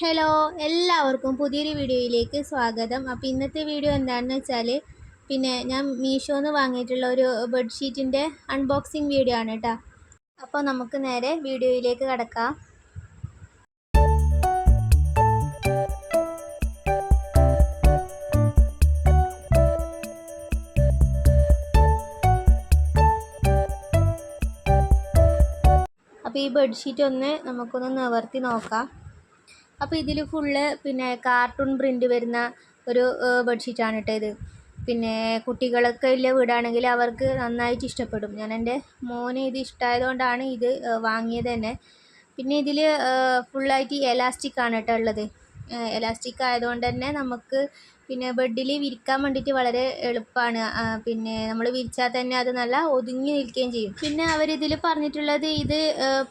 Hello എല്ലാവർക്കും പുതിയൊരു വീഡിയോയിലേക്ക് സ്വാഗതം. അപ്പോൾ ഇന്നത്തെ വീഡിയോ എന്താണെന്ന് വെച്ചാൽ പിന്നെ ഞാൻ മീഷോന്ന് വാങ്ങിയിട്ടുള്ള ഒരു ബെഡ്ഷീറ്റിന്റെ അൺബോക്സിങ് വീഡിയോ ആണ് കേട്ടോ അപ്പോൾ നമുക്ക് നേരെ വീഡിയോയിലേക്ക് കടക്കാം. അപ്പോൾ ഈ ബെഡ്ഷീറ്റ് ഒന്ന് നമുക്കൊന്ന് നിവർത്തി നോക്കാം. അപ്പോൾ ഇതിൽ ഫുള്ള് പിന്നെ കാർട്ടൂൺ പ്രിന്റ് വരുന്ന ഒരു ബെഡ്ഷീറ്റാണ് കേട്ടോ ഇത്. പിന്നെ കുട്ടികളൊക്കെ ഉള്ള വീടാണെങ്കിൽ അവർക്ക് നന്നായിട്ട് ഇഷ്ടപ്പെടും. ഞാൻ എന്റെ മോന് ഇത് ഇഷ്ടമായതുകൊണ്ടാണ് ഇത് വാങ്ങിയത് തന്നെ. പിന്നെ ഇതിൽ ഫുള്ളായിട്ട് എലാസ്റ്റിക് ആണ് കേട്ടോ ഉള്ളത്. എലാസ്റ്റിക് ആയതുകൊണ്ട് തന്നെ നമുക്ക് പിന്നെ ബെഡിൽ വിരിക്കാൻ വേണ്ടിയിട്ട് വളരെ എളുപ്പമാണ് പിന്നെ നമ്മൾ വിരിച്ചാൽ തന്നെ അത് നല്ല ഒതുങ്ങി നിൽക്കുകയും ചെയ്യും. പിന്നെ അവരിതിൽ പറഞ്ഞിട്ടുള്ളത് ഇത്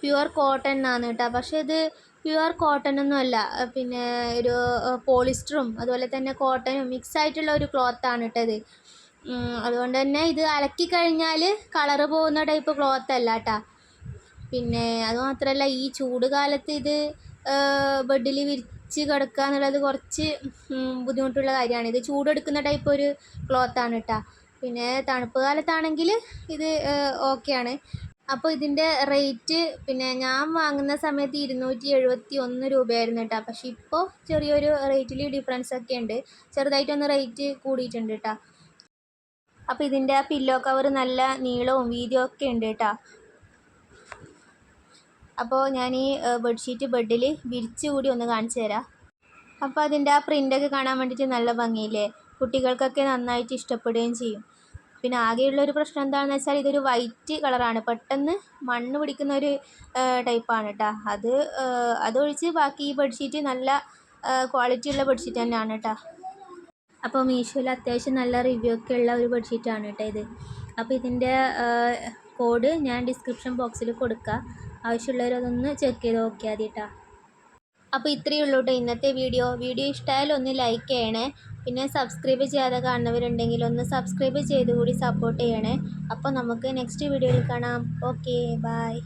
പ്യുവർ കോട്ടൺ ആണ് കേട്ടോ പക്ഷേ ഇത് പ്യുവർ കോട്ടൺ ഒന്നുമല്ല പിന്നെ ഒരു പോളിസ്റ്ററും അതുപോലെ തന്നെ കോട്ടനും മിക്സ് ആയിട്ടുള്ള ഒരു ക്ലോത്താണ് ഇട്ടത്. അതുകൊണ്ട് തന്നെ ഇത് അലക്കി കഴിഞ്ഞാൽ കളറ് പോകുന്ന ടൈപ്പ് ക്ലോത്ത് അല്ല കേട്ടോ പിന്നെ അതുമാത്രമല്ല ഈ ചൂട് കാലത്ത് ഇത് ബെഡിൽ വിരിച്ച് കിടക്കുക എന്നുള്ളത് കുറച്ച് ബുദ്ധിമുട്ടുള്ള കാര്യമാണ്. ഇത് ചൂടെടുക്കുന്ന ടൈപ്പ് ഒരു ക്ലോത്താണ് കേട്ടോ പിന്നെ തണുപ്പ് കാലത്താണെങ്കിൽ ഇത് ഓക്കെയാണ് അപ്പോൾ ഇതിന്റെ റേറ്റ് പിന്നെ ഞാൻ വാങ്ങുന്ന സമയത്ത് ഇരുന്നൂറ്റി എഴുപത്തി ഒന്ന് രൂപയായിരുന്നു കേട്ടോ പക്ഷേ ഇപ്പോൾ ചെറിയൊരു റേറ്റിൽ ഡിഫറൻസ് ഒക്കെ ഉണ്ട്. ചെറുതായിട്ടൊന്ന് റേറ്റ് കൂടിയിട്ടുണ്ട് കേട്ടോ അപ്പോൾ ഇതിന്റെ ആ പില്ലോ കവർ നല്ല നീളവും വീതിയും ഒക്കെ ഉണ്ട് കേട്ടോ അപ്പോൾ ഞാൻ ഈ ബെഡ്ഷീറ്റ് ബെഡിൽ വിരിച്ച് കൂടി ഒന്ന് കാണിച്ചു തരാം. അപ്പോൾ അതിന്റെ ആ പ്രിന്റൊക്കെ കാണാൻ വേണ്ടിയിട്ട് നല്ല ഭംഗിയില്ലേ? കുട്ടികൾക്കൊക്കെ നന്നായിട്ട് ഇഷ്ടപ്പെടുകയും ചെയ്യും. പിന്നെ ആകെയുള്ള ഒരു പ്രശ്നം എന്താണെന്ന് വെച്ചാൽ ഇതൊരു വൈറ്റ് കളറാണ്. പെട്ടെന്ന് മണ്ണ് പിടിക്കുന്ന ഒരു ടൈപ്പാണ് കേട്ടോ അത് അതൊഴിച്ച് ബാക്കി ഈ ബെഡ്ഷീറ്റ് നല്ല ക്വാളിറ്റി ഉള്ള ബെഡ്ഷീറ്റ് തന്നെയാണ് കേട്ടോ അപ്പോൾ മീഷോയിൽ അത്യാവശ്യം നല്ല റിവ്യൂ ഒക്കെ ഉള്ള ഒരു ബെഡ്ഷീറ്റാണ് കേട്ടോ ഇത്. അപ്പോൾ ഇതിന്റെ കോഡ് ഞാൻ ഡിസ്ക്രിപ്ഷൻ ബോക്സിൽ കൊടുക്കുക ആവശ്യമുള്ളവരതൊന്ന് ചെക്ക് ചെയ്ത് നോക്കിയാൽ മതി കേട്ടോ അപ്പോൾ ഇത്രയേ ഉള്ളൂ കേട്ടോ ഇന്നത്തെ വീഡിയോ. വീഡിയോ ഇഷ്ടമായാലും ഒന്ന് ലൈക്ക് ചെയ്യണേ. പിന്നെ സബ്സ്ക്രൈബ് ചെയ്യാതെ കാണുന്നവരുണ്ടെങ്കിൽ ഒന്ന് സബ്സ്ക്രൈബ് ചെയ്തുകൂടി സപ്പോർട്ട് ചെയ്യണേ. അപ്പോൾ നമുക്ക് നെക്സ്റ്റ് വീഡിയോയിൽ കാണാം. Okay bye